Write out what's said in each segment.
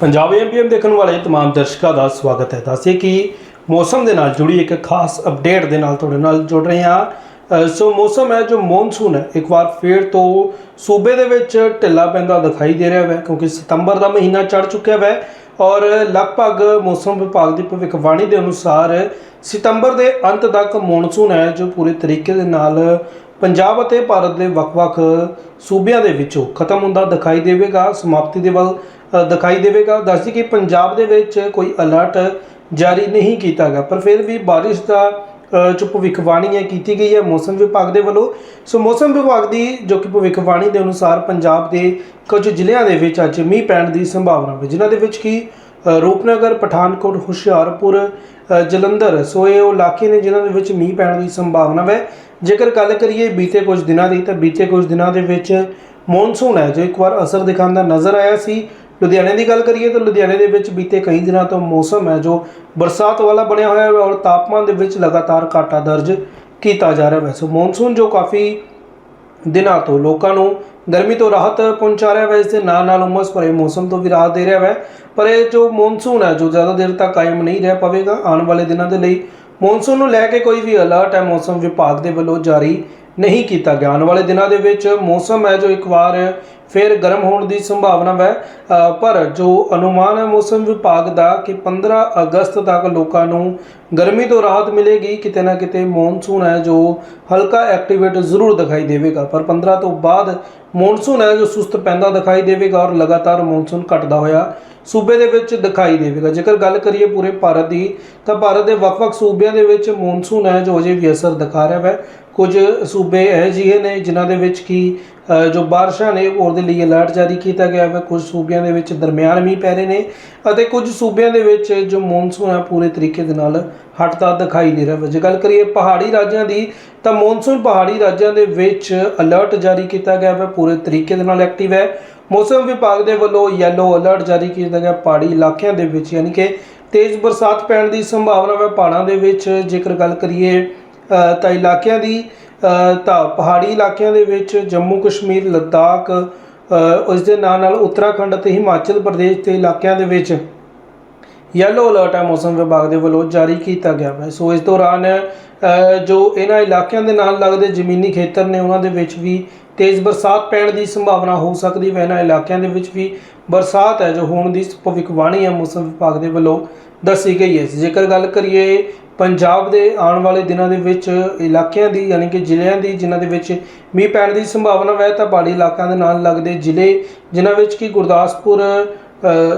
ਪੰਜਾਬ ਐਮਪੀਐਮ ਦੇਖਣ ਵਾਲੇ तमाम ਦਰਸ਼ਕਾਂ ਦਾ ਸਵਾਗਤ ਹੈ ਦੱਸਿਏ ਕਿ ਮੌਸਮ ਦੇ ਨਾਲ ਜੁੜੀ ਇੱਕ ਖਾਸ ਅਪਡੇਟ ਦੇ ਨਾਲ ਤੁਹਾਡੇ ਨਾਲ ਜੁੜ ਰਹੇ ਹਾਂ ਅ, ਸੋ ਮੌਸਮ ਹੈ ਜੋ ਮੌਨਸੂਨ ਹੈ ਇੱਕ ਵਾਰ ਫੇਰ ਤੋਂ ਸੂਬੇ ਦੇ ਵਿੱਚ ਢਿੱਲਾ ਪੈਂਦਾ ਦਿਖਾਈ ਦੇ ਰਿਹਾ ਹੈ ਕਿਉਂਕਿ ਸਤੰਬਰ ਦਾ ਮਹੀਨਾ ਚੜ ਚੁੱਕਿਆ ਹੈ ਔਰ ਲਗਭਗ ਮੌਸਮ ਵਿਭਾਗ ਦੀ ਭਵਿੱਖਬਾਣੀ ਦੇ ਅਨੁਸਾਰ ਸਤੰਬਰ ਦੇ ਅੰਤ ਤੱਕ ਮੌਨਸੂਨ ਹੈ ਜੋ ਪੂਰੇ ਤਰੀਕੇ ਦੇ ਨਾਲ ਪੰਜਾਬ ਅਤੇ ਭਾਰਤ ਦੇ ਵੱਖ-ਵੱਖ ਸੂਬਿਆਂ ਦੇ ਵਿੱਚੋਂ ਖਤਮ ਹੁੰਦਾ ਦਿਖਾਈ ਦੇਵੇਗਾ, ਸਮਾਪਤੀ ਦੇ ਵੱਲ ਦਿਖਾਈ ਦੇਵੇਗਾ। ਦੱਸਦੀ ਕਿ ਪੰਜਾਬ ਦੇ ਵਿੱਚ ਕੋਈ ਅਲਰਟ ਜਾਰੀ ਨਹੀਂ ਕੀਤਾ ਗਿਆ, ਪਰ ਫਿਰ ਵੀ ਬਾਰਿਸ਼ ਦਾ ਜੋ ਭਵਿੱਖਬਾਣੀ ਹੈ, ਕੀਤੀ ਗਈ ਹੈ ਮੌਸਮ ਵਿਭਾਗ ਦੇ ਵੱਲੋਂ। ਸੋ ਮੌਸਮ ਵਿਭਾਗ ਦੀ, ਜੋ ਕਿ ਭਵਿੱਖਬਾਣੀ ਦੇ ਅਨੁਸਾਰ ਪੰਜਾਬ ਦੇ ਕੁਝ ਜ਼ਿਲ੍ਹਿਆਂ ਦੇ ਵਿੱਚ ਅੱਜ ਮੀਂਹ ਪੈਣ ਦੀ ਸੰਭਾਵਨਾ ਹੈ, ਜਿਨ੍ਹਾਂ ਦੇ ਵਿੱਚ ਕੀ ਰੂਪਨਗਰ, ਪਠਾਨਕੋਟ, ਹੁਸ਼ਿਆਰਪੁਰ ਜਲੰਧਰ ਸੋ ਇਹ ਉਹ ਇਲਾਕੇ ਨੇ ਜਿਨ੍ਹਾਂ ਦੇ ਵਿੱਚ ਮੀਂਹ ਪੈਣ ਦੀ ਸੰਭਾਵਨਾ ਹੈ ਜੇਕਰ ਗੱਲ ਕਰੀਏ ਬੀਤੇ ਕੁਝ ਦਿਨਾਂ ਦੀ, ਤਾਂ ਬੀਤੇ ਕੁਝ ਦਿਨਾਂ ਦੇ ਵਿੱਚ ਮੌਨਸੂਨ ਹੈ, ਜੋ ਇੱਕ ਵਾਰ ਅਸਰ ਦਿਖਾਉਂਦਾ ਨਜ਼ਰ ਆਇਆ ਸੀ। ਲੁਧਿਆਣੇ ਦੀ ਗੱਲ ਕਰੀਏ ਤਾਂ ਲੁਧਿਆਣੇ ਦੇ ਵਿੱਚ ਬੀਤੇ ਕਈ ਦਿਨਾਂ ਤੋਂ ਮੌਸਮ ਹੈ, ਜੋ ਬਰਸਾਤ ਵਾਲਾ ਬਣਿਆ ਹੋਇਆ ਹੈ ਔਰ ਤਾਪਮਾਨ ਦੇ ਵਿੱਚ ਲਗਾਤਾਰ ਘਾਟਾ ਦਰਜ ਕੀਤਾ ਜਾ ਰਿਹਾ ਹੈ। ਸੋ ਮੌਨਸੂਨ ਜੋ ਕਾਫੀ ਦਿਨਾਂ ਤੋਂ ਲੋਕਾਂ ਨੂੰ ਗਰਮੀ ਤੋਂ ਰਾਹਤ ਪਹੁੰਚਾ ਰਿਹਾ ਹੈ ਇਸ ਦੇ ਨਾਲ ਨਾਲ ਉਮਸ ਭਰੇ ਮੌਸਮ ਤੋਂ ਵੀ ਰਾਹਤ ਦੇ ਰਿਹਾ ਹੈ ਪਰ ਇਹ ਜੋ ਮੌਨਸੂਨ ਹੈ, ਜੋ ਜ਼ਿਆਦਾ ਦੇਰ ਤੱਕ ਕਾਇਮ ਨਹੀਂ ਰਹਿ ਪਵੇਗਾ, ਆਉਣ ਵਾਲੇ ਦਿਨਾਂ ਦੇ ਲਈ ਮੌਨਸੂਨ ਨੂੰ ਲੈ ਕੇ ਕੋਈ ਵੀ ਅਲਰਟ ਹੈ ਮੌਸਮ ਵਿਭਾਗ ਦੇ ਵੱਲੋਂ ਜਾਰੀ ਨਹੀਂ ਕੀਤਾ ਗਿਆ। ਆਉਣ ਵਾਲੇ ਦਿਨਾਂ ਦੇ ਵਿੱਚ ਮੌਸਮ ਹੈ ਜੋ ਇੱਕ ਵਾਰ ਫਿਰ ਗਰਮ ਹੋਣ ਦੀ ਸੰਭਾਵਨਾ ਹੈ ਪਰ ਜੋ ਅਨੁਮਾਨ ਹੈ, ਮੌਸਮ ਵਿਭਾਗ ਦਾ ਕਿ 15 ਅਗਸਤ ਤੱਕ ਲੋਕਾਂ ਨੂੰ ਗਰਮੀ ਤੋਂ ਰਾਹਤ ਮਿਲੇਗੀ। ਕਿਤੇ ਨਾ ਕਿਤੇ ਮੌਨਸੂਨ ਹੈ ਜੋ ਹਲਕਾ ਐਕਟੀਵੇਟ ਜ਼ਰੂਰ ਦਿਖਾਈ ਦੇਵੇਗਾ। ਪਰ 15 ਤੋਂ ਬਾਅਦ ਮੌਨਸੂਨ ਹੈ ਜੋ ਸੁਸਤ ਪੈਂਦਾ ਦਿਖਾਈ ਦੇਵੇਗਾ ਔਰ ਲਗਾਤਾਰ ਮੌਨਸੂਨ ਘਟਦਾ ਹੋਇਆ ਸੂਬੇ ਦੇ ਵਿੱਚ ਦਿਖਾਈ ਦੇਵੇਗਾ। ਜੇਕਰ ਗੱਲ ਕਰੀਏ ਪੂਰੇ ਭਾਰਤ ਦੀ, ਤਾਂ ਭਾਰਤ ਦੇ ਵੱਖ-ਵੱਖ ਸੂਬਿਆਂ ਦੇ ਵਿੱਚ ਮੌਨਸੂਨ ਹੈ ਜੋ ਅਜੇ ਵੀ ਅਸਰ ਦਿਖਾ ਰਿਹਾ ਹੈ ਕੁਝ ਸੂਬੇ ਇਹ ਜਿਹੇ ਨੇ ਜਿਨ੍ਹਾਂ ਦੇ ਵਿੱਚ ਕੀ ਜੋ ਬਾਰਿਸ਼ਾਂ ਨੇ ਉਹਦੇ ਲਈ ਅਲਰਟ ਜਾਰੀ ਕੀਤਾ ਗਿਆ ਹੈ ਕੁਝ ਸੂਬਿਆਂ ਦੇ ਵਿੱਚ ਦਰਮਿਆਨ ਮੀਂਹ ਪੈ ਰਹੇ ਨੇ ਅਤੇ ਕੁਝ ਸੂਬਿਆਂ ਦੇ ਵਿੱਚ ਜੋ ਮੌਨਸੂਨ ਹੈ ਪੂਰੇ ਤਰੀਕੇ ਦੇ ਨਾਲ ਹਟਦਾ ਦਿਖਾਈ ਨਹੀਂ ਰਿਹਾ ਜੇ ਗੱਲ ਕਰੀਏ ਪਹਾੜੀ ਰਾਜਾਂ ਦੀ, ਤਾਂ ਮੌਨਸੂਨ ਪਹਾੜੀ ਰਾਜਾਂ ਦੇ ਵਿੱਚ ਅਲਰਟ ਜਾਰੀ ਕੀਤਾ ਗਿਆ ਹੈ ਪੂਰੇ ਤਰੀਕੇ ਦੇ ਨਾਲ ਐਕਟਿਵ ਹੈ। ਮੌਸਮ ਵਿਭਾਗ ਦੇ ਵੱਲੋਂ ਯੈਲੋ ਅਲਰਟ ਜਾਰੀ ਕੀਤਾ ਗਿਆ ਪਹਾੜੀ ਇਲਾਕਿਆਂ ਦੇ ਵਿੱਚ, ਯਾਨੀ ਕਿ ਤੇਜ਼ ਬਰਸਾਤ ਪੈਣ ਦੀ ਸੰਭਾਵਨਾ ਹੈ ਪਹਾੜਾਂ ਦੇ ਵਿੱਚ। ਜੇਕਰ ਗੱਲ ਕਰੀਏ ਤਾਂ ਇਲਾਕਿਆਂ ਦੀ ਤਾਂ ਪਹਾੜੀ ਇਲਾਕਿਆਂ ਦੇ ਵਿੱਚ ਜੰਮੂ ਕਸ਼ਮੀਰ ਲੱਦਾਖ ਅ, ਉਸ ਦੇ ਨਾਲ ਨਾਲ ਉੱਤਰਾਖੰਡ ਅਤੇ ਹਿਮਾਚਲ ਪ੍ਰਦੇਸ਼ ਦੇ ਇਲਾਕਿਆਂ ਦੇ ਵਿੱਚ ਯੈਲੋ ਅਲਰਟ ਹੈ ਮੌਸਮ ਵਿਭਾਗ ਦੇ ਵੱਲੋਂ ਜਾਰੀ ਕੀਤਾ ਗਿਆ ਹੈ। ਸੋ ਇਸ ਦੌਰਾਨ ਜੋ ਇਹਨਾਂ ਇਲਾਕਿਆਂ ਦੇ ਨਾਲ ਲੱਗਦੇ ਜ਼ਮੀਨੀ ਖੇਤਰ ਨੇ ਉਹਨਾਂ ਦੇ ਵਿੱਚ ਵੀ ਤੇਜ਼ ਬਰਸਾਤ ਪੈਣ ਦੀ ਸੰਭਾਵਨਾ ਹੋ ਸਕਦੀ ਹੈ। ਇਹਨਾਂ ਇਲਾਕਿਆਂ ਦੇ ਵਿੱਚ ਵੀ ਬਰਸਾਤ ਹੈ, ਜੋ ਹੋਣ ਦੀ ਭਵਿੱਖਬਾਣੀ ਹੈ, ਮੌਸਮ ਵਿਭਾਗ ਦੇ ਵੱਲੋਂ ਦੱਸੀ ਗਈ ਹੈ। ਜੇਕਰ ਗੱਲ ਕਰੀਏ ਪੰਜਾਬ ਦੇ ਆਉਣ ਵਾਲੇ ਦਿਨਾਂ ਦੇ ਵਿੱਚ, ਇਲਾਕਿਆਂ ਦੀ ਯਾਨੀ ਕਿ ਜ਼ਿਲ੍ਹਿਆਂ ਦੀ ਜਿਨ੍ਹਾਂ ਦੇ ਵਿੱਚ ਮੀਂਹ ਪੈਣ ਦੀ ਸੰਭਾਵਨਾ ਹੈ, ਤਾਂ ਪਹਾੜੀ ਇਲਾਕਿਆਂ ਦੇ ਨਾਲ ਲੱਗਦੇ ਜ਼ਿਲ੍ਹੇ ਜਿਨ੍ਹਾਂ ਵਿੱਚ ਕਿ ਗੁਰਦਾਸਪੁਰ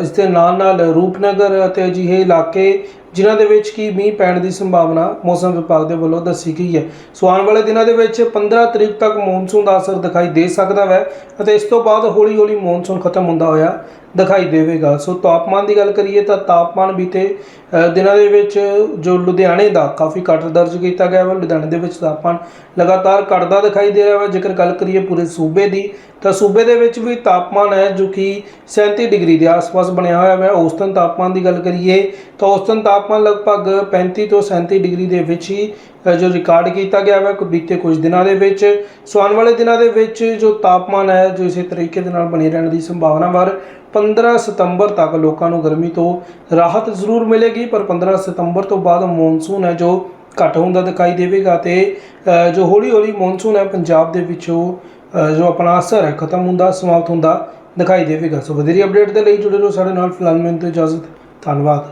ਇਸ ਦੇ ਨਾਲ ਨਾਲ ਰੂਪਨਗਰ ਅਤੇ ਅਜਿਹੇ ਇਲਾਕੇ ਜਿਨ੍ਹਾਂ ਦੇ ਵਿੱਚ ਕੀ ਮੀਂਹ ਪੈਣ ਦੀ ਸੰਭਾਵਨਾ ਮੌਸਮ ਵਿਭਾਗ ਦੇ ਵੱਲੋਂ ਦੱਸੀ ਗਈ ਹੈ। ਸੋ ਆਉਣ ਵਾਲੇ ਦਿਨਾਂ ਦੇ ਵਿੱਚ 15 ਤਰੀਕ ਤੱਕ ਮੌਨਸੂਨ ਦਾ ਅਸਰ ਦਿਖਾਈ ਦੇ ਸਕਦਾ ਹੈ ਅਤੇ ਇਸ ਤੋਂ ਬਾਅਦ ਹੌਲੀ-ਹੌਲੀ ਮੌਨਸੂਨ ਖਤਮ ਹੁੰਦਾ ਹੋਇਆ ਦਿਖਾਈ ਦੇਵੇਗਾ। ਸੋ ਤਾਪਮਾਨ ਦੀ ਗੱਲ ਕਰੀਏ ਤਾਂ ਤਾਪਮਾਨ ਬੀਤੇ ਦਿਨਾਂ ਦੇ ਵਿੱਚ ਜੋ ਲੁਧਿਆਣੇ ਦਾ ਕਾਫੀ ਘੱਟ ਦਰਜ ਕੀਤਾ ਗਿਆ ਹੈ ਲੁਧਿਆਣੇ ਦੇ ਵਿੱਚ ਤਾਪਮਾਨ ਲਗਾਤਾਰ ਘਟਦਾ ਦਿਖਾਈ ਦੇ ਰਿਹਾ ਹੈ ਜੇਕਰ ਗੱਲ ਕਰੀਏ ਪੂਰੇ ਸੂਬੇ ਦੀ, ਤਾਂ ਸੂਬੇ ਦੇ ਵਿੱਚ ਵੀ ਤਾਪਮਾਨ ਹੈ ਜੋ ਕਿ 37 ਡਿਗਰੀ ਦੇ ਆਸ-ਪਾਸ ਬਣਿਆ ਹੋਇਆ ਹੈ ਔਸਤਨ ਤਾਪਮਾਨ ਦੀ ਗੱਲ ਕਰੀਏ ਤਾਂ ਔਸਤਨ ਤਾਪਮਾਨ ਲਗਭਗ 35 ਤੋਂ 37 ਡਿਗਰੀ ਦੇ ਵਿੱਚ ਹੀ ਜੋ ਰਿਕਾਰਡ ਕੀਤਾ ਗਿਆ ਹੈ ਬੀਤੇ ਕੁਝ ਦਿਨਾਂ ਦੇ ਵਿੱਚ। ਸੋ ਆਉਣ ਵਾਲੇ ਦਿਨਾਂ ਦੇ ਵਿੱਚ ਜੋ ਤਾਪਮਾਨ ਹੈ ਜੋ ਇਸੇ ਤਰੀਕੇ ਦੇ ਨਾਲ ਬਣੇ ਰਹਿਣ ਦੀ ਸੰਭਾਵਨਾ ਵਾਰ 15 ਸਤੰਬਰ ਤੱਕ ਲੋਕਾਂ ਨੂੰ ਗਰਮੀ ਤੋਂ ਰਾਹਤ ਜ਼ਰੂਰ ਮਿਲੇਗੀ ਪਰ 15 ਸਤੰਬਰ ਤੋਂ ਬਾਅਦ ਮੌਨਸੂਨ ਹੈ ਜੋ ਘੱਟ ਹੁੰਦਾ ਦਿਖਾਈ ਦੇਵੇਗਾ ਤੇ ਜੋ ਹੌਲੀ ਹੌਲੀ ਮੌਨਸੂਨ ਹੈ ਪੰਜਾਬ ਦੇ ਵਿੱਚੋਂ ਅ, ਜੋ ਆਪਣਾ ਅਸਰ ਹੈ ਖਤਮ ਹੁੰਦਾ ਸਮਾਪਤ ਹੁੰਦਾ ਦਿਖਾਈ ਦੇਵੇਗਾ। ਸੋ ਵਧੇਰੀ ਅਪਡੇਟ ਦੇ ਲਈ ਜੁੜੇ ਰਹੋ ਸਾਡੇ ਨਾਲ ਫਿਲਹਾਲ ਮੈਨੂੰ ਤੇ ਇਜਾਜ਼ਤ ਧੰਨਵਾਦ।